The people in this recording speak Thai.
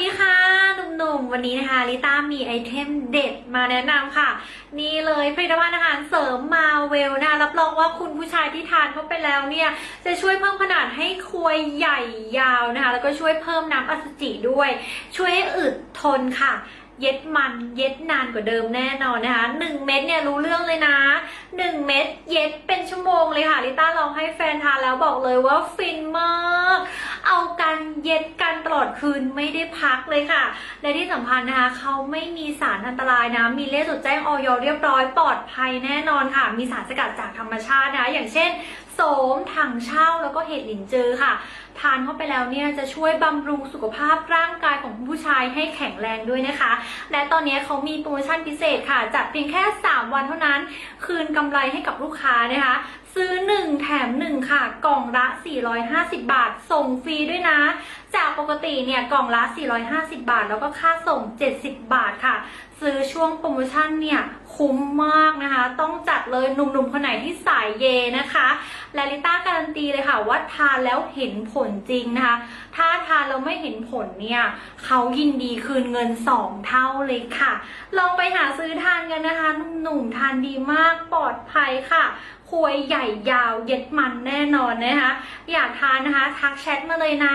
ดีค่ะหนุ่มๆ วันนี้นะคะลิต้ามีไอเทมเด็ดมาแนะนำค่ะ นี่เลยผลิตภัณฑ์อาหารเสริมมาเวลนะคะรับรองว่าคุณผู้ชายที่ทานเข้าไปแล้วเนี่ย จะช่วยเพิ่มขนาดให้ควยใหญ่ยาวนะคะ แล้วก็ช่วยเพิ่มน้ำอสุจิด้วย ช่วยให้อึดทนค่ะเย็ดมันเย็ดนานกว่าเดิมแน่นอนนะคะหนึ่งเม็ดเนี่ยรู้เรื่องเลยนะหนึ่งเม็ดเย็ดเป็นชั่วโมงเลยค่ะลิต้าลองให้แฟนทานแล้วบอกเลยว่าฟินมาก เอากันเย็ด อดคืนไม่ได้พักเลยค่ะ และที่สำคัญนะคะเขาไม่มีสารอันตรายนะ มีเลขจดแจ้งออยเรียบร้อยปลอดภัยแน่นอนค่ะ มีสารสกัดจากธรรมชาตินะคะอย่างเช่นโสมถังเช่าแล้วก็เห็ดหลินจือค่ะ ทานเข้าไปแล้วเนี่ยจะช่วยบำรุงสุขภาพร่างกายของผู้ชายให้แข็งแรงด้วยนะคะ และตอนนี้เขามีโปรโมชั่นพิเศษค่ะจัดเพียงแค่ 3 วันเท่านั้น คืนกำไรให้กับลูกค้านะคะ ซื้อ 1 แถม 1 ค่ะ กล่องละ 450 บาท ส่งฟรีด้วยนะจ ปกติเนี่ยกล่องละ 450 บาท แล้วก็ค่าส่ง 70 บาทค่ะ ซื้อช่วงโปรโมชั่นเนี่ยคุ้มมากนะคะ ต้องจัดเลยหนุ่มๆคนไหนที่สายเยนะคะแลลิต้าการันตีเลยค่ะว่าทานแล้วเห็นผลจริงนะคะ ถ้าทานแล้วไม่เห็นผลเนี่ยเขายินดีคืนเงิน 2 เท่าเลยค่ะ ลองไปหาซื้อทานกันนะคะหนุ่มๆทานดีมากปลอดภัยค่ะควยใหญ่ยาวเย็ดมันแน่นอนนะคะ อยากทานนะคะ ทักแชทมาเลยนะ